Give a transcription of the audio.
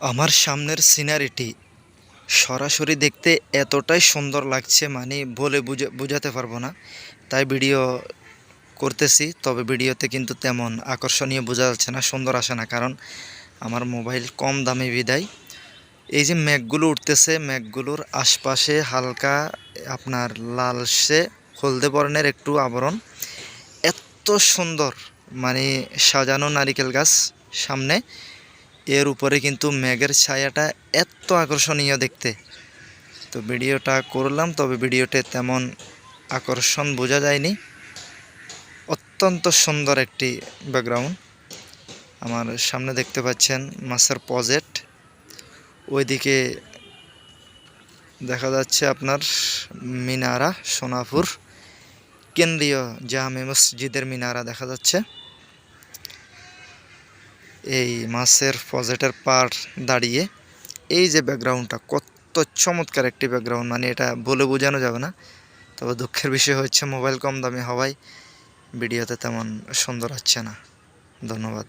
আমার সামনের সিনারিটি সরাসরি দেখতে এতটাই সুন্দর লাগছে মানে বলে বুঝে, বোঝাতে পারব না। তাই ভিডিও করতেছি, তবে ভিডিওতে কিন্তু তেমন আকর্ষণীয় বোঝা যাচ্ছে না, সুন্দর আসে না, কারণ আমার মোবাইল কম দামে বিদায়। এই যে ম্যাগগুলো উঠতেছে ম্যাগগুলোর আশপাশে হালকা আপনার লালসে হলদে বর্ণের একটু আবরণ। এত সুন্দর মানে সাজানো নারিকেল গাছ সামনে। এর উপরে কিন্তু মেঘের ছায়াটা এত আকর্ষণীয় দেখতে। তো ভিডিওটা করলাম, তবে ভিডিওতে তেমন আকর্ষণ বোঝা যায়নি। অত্যন্ত সুন্দর একটি ব্যাকগ্রাউন্ড আমার সামনে দেখতে পাচ্ছেন মাছের পজেট ওইদিকে দেখা যাচ্ছে আপনার মিনারা, সোনাপুর। কেন্দ্রীয় জামে মসজিদের মিনারা দেখা যাচ্ছে। এই মাছের পজেটের পার দাঁড়িয়ে এই যে ব্যাকগ্রাউন্ডটা কত চমৎকার একটি ব্যাকগ্রাউন্ড মানে এটা বলে বোঝানো যাবে না। তবে দুঃখের বিষয় হচ্ছে মোবাইল কম দামি হওয়ায় ভিডিওতে তেমন সুন্দর হচ্ছে না। ধন্যবাদ।